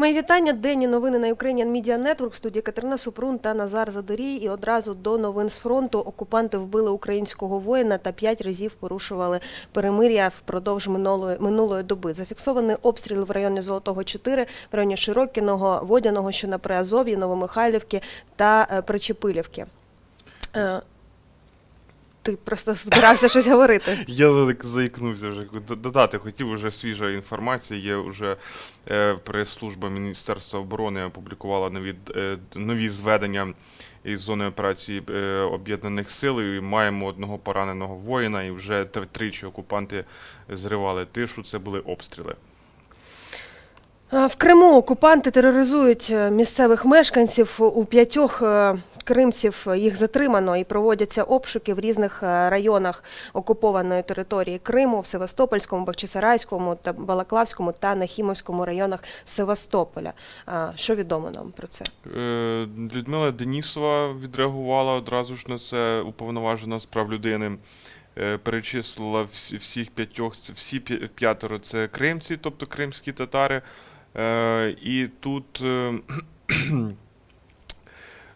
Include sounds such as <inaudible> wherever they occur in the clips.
Мої вітання. Денні новини на Ukrainian Media Network. В студії Катерина Супрун та Назар Задорій. І одразу до новин з фронту окупанти вбили українського воїна та п'ять разів порушували перемир'я впродовж минулої минулої доби. Зафіксований обстріл в районі Золотого 4, в районі Широкіного, Водяного, що на Приазов'ї, Новомихайлівки та е, Причепилівки. Ти просто збирався щось говорити. <laughs> Я за- заікнувся вже. Додати хотів вже свіжа інформація. Є вже е, прес-служба Міністерства оборони опублікувала нові, е, нові зведення із зони операції е, Об'єднаних Сил. І маємо одного пораненого воїна, і вже тр- тричі окупанти зривали тишу. Це були обстріли. В Криму окупанти тероризують е, місцевих мешканців. У п'ятьох е, кримців їх затримано і проводяться обшуки в різних е, районах окупованої території Криму, в Севастопольському, Бахчисарайському та Балаклавському та Нахімовському районах Севастополя. Що відомо нам про це? Е, Людмила Денісова відреагувала одразу ж на це уповноважена з прав людини. Е, Перечислила всіх п'ятьох, всі п'ятеро це кримці, тобто кримські татари. І тут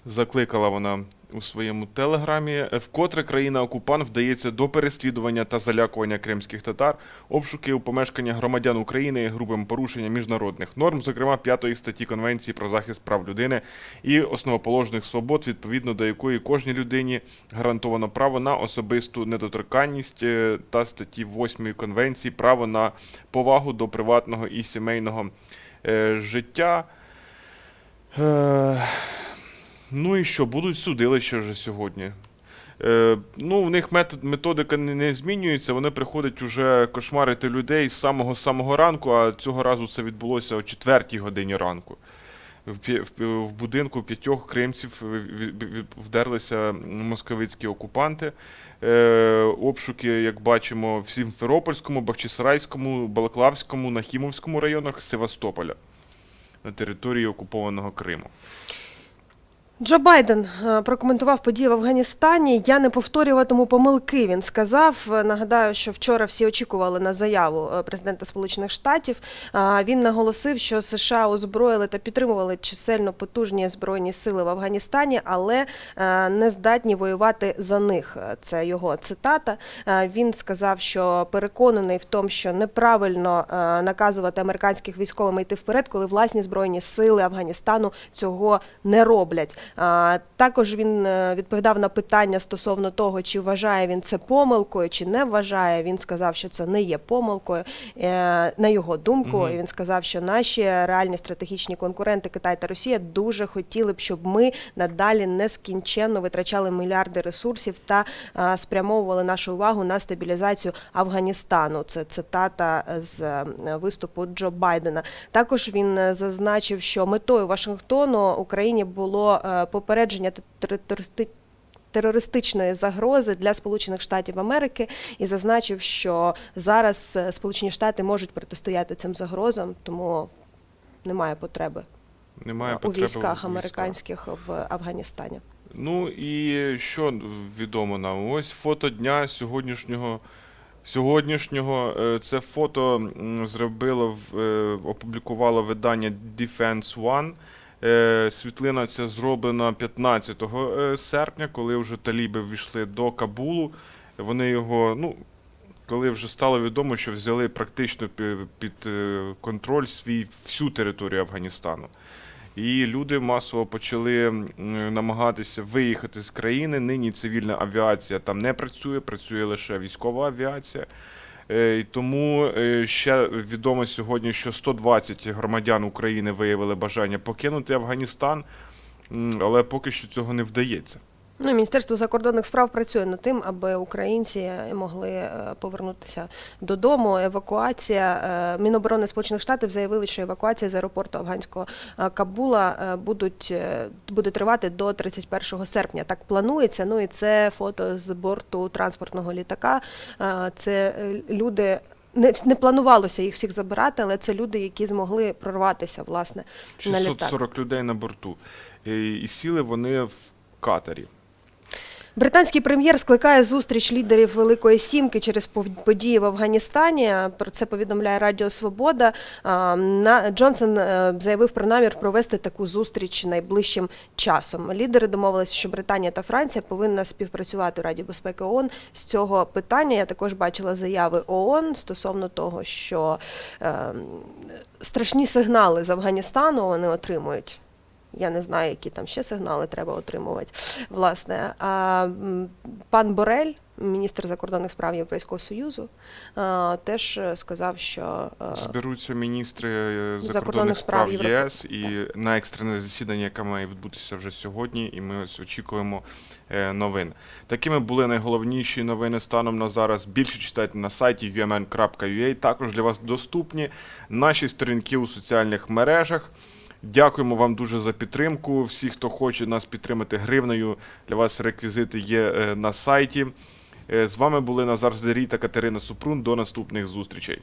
закликала вона у своєму телеграмі, е, вкотре країна-окупант вдається до переслідування та залякування кримських татар, обшуки у помешкання громадян України грубим порушенням міжнародних норм, зокрема 5 статті Конвенції про захист прав людини і основоположних свобод, відповідно до якої кожній людині гарантовано право на особисту недоторканність е, та статті 8 Конвенції право на повагу до приватного і сімейного е, життя. Ну і що, будуть судилища вже сьогодні. Е, ну, в них метод, методика не, не змінюється, вони приходять уже кошмарити людей з самого самого ранку, а цього разу це відбулося о 4 годині ранку. В, в, в будинку п'ятьох кримців вдерлися московицькі окупанти. Е, обшуки, як бачимо, в Сімферопольському, Бахчисарайському, Балаклавському, Нахімовському районах Севастополя на території окупованого Криму. Джо Байден е, прокоментував події в Афганістані. Я не повторюватиму помилки. Він сказав. Е, Нагадаю, що вчора всі очікували на заяву е, президента Сполучених Штатів. Він наголосив, що США озброїли та підтримували чисельно потужні збройні сили в Афганістані, але не здатні воювати за них. Це його цитата. Він сказав, що переконаний в тому, що неправильно наказувати американських військовим йти вперед, коли власні збройні сили Афганістану цього не роблять. Також він е, відповідав на питання стосовно того, чи вважає він це помилкою, чи не вважає. Він сказав, що це не є помилкою. Е, На його думку, і він сказав, що наші реальні стратегічні конкуренти Китай та Росія дуже хотіли б, щоб ми надалі нескінченно витрачали мільярди ресурсів та е, спрямовували нашу увагу на стабілізацію Афганістану. Це цитата з виступу Джо Байдена. Також він зазначив, що метою Вашингтону Україні було попередження терористичної загрози для Сполучених Штатів Америки і зазначив, що зараз е, Сполучені Штати можуть протистояти цим загрозам, тому немає потреби Немає у потреби військах американських в Афганістані. Ну і що відомо нам? Ось фото дня сьогоднішнього. Сьогоднішнього е, це фото зробило в- е, опублікувало видання Defense One. Е, Світлина ця зроблена 15 е, серпня, коли вже таліби ввійшли до Кабулу. Вони його, ну, коли вже стало відомо, що взяли практично під е, контроль свій всю територію Афганістану. І люди масово почали намагатися виїхати з країни. Нині цивільна авіація там не працює, працює лише військова авіація. Е, тому е, ще відомо сьогодні, що 120 громадян України виявили бажання покинути Афганістан, але поки що цього не вдається. Ну, Міністерство закордонних справ працює над тим, аби українці могли е, повернутися додому. Евакуація е, Міноборони Сполучених Штатів заявили, що евакуація з аеропорту афганського е, Кабула е, будуть е, буде тривати до 31 серпня. Так планується. Ну і це фото з борту транспортного літака. Е, Це е, люди. Не, не планувалося їх всіх забирати, але це люди, які змогли прорватися власне на літак. 640 людей на борту. Е, І сіли вони в катері. Британський прем'єр скликає зустріч лідерів Великої Сімки через події в Афганістані. Про це повідомляє Радіо Свобода. Джонсон е, заявив про намір провести таку зустріч найближчим часом. Лідери домовилися, що Британія та Франція повинна співпрацювати у Раді безпеки ООН з цього питання. Я також бачила заяви ООН стосовно того, що е, страшні сигнали з Афганістану вони отримують. Я не знаю, які там ще сигнали треба отримувати. Власне, а пан Борель, міністр закордонних справ Європейського Союзу, теж сказав, що Зберуться міністри е, Закордонних закордонних справ Європи- ЄС і на екстрене засідання, яке має відбутися вже сьогодні, і ми ось очікуємо е, новин. Такими були найголовніші новини станом на зараз. Більше читайте на сайті umn.ua. Також для вас доступні наші сторінки у соціальних мережах. Дякуємо вам дуже за підтримку. Всі, хто хоче нас підтримати гривнею, для вас реквізити є е, на сайті. Е, З вами були Назар Зерій та Катерина Супрун. До наступних зустрічей.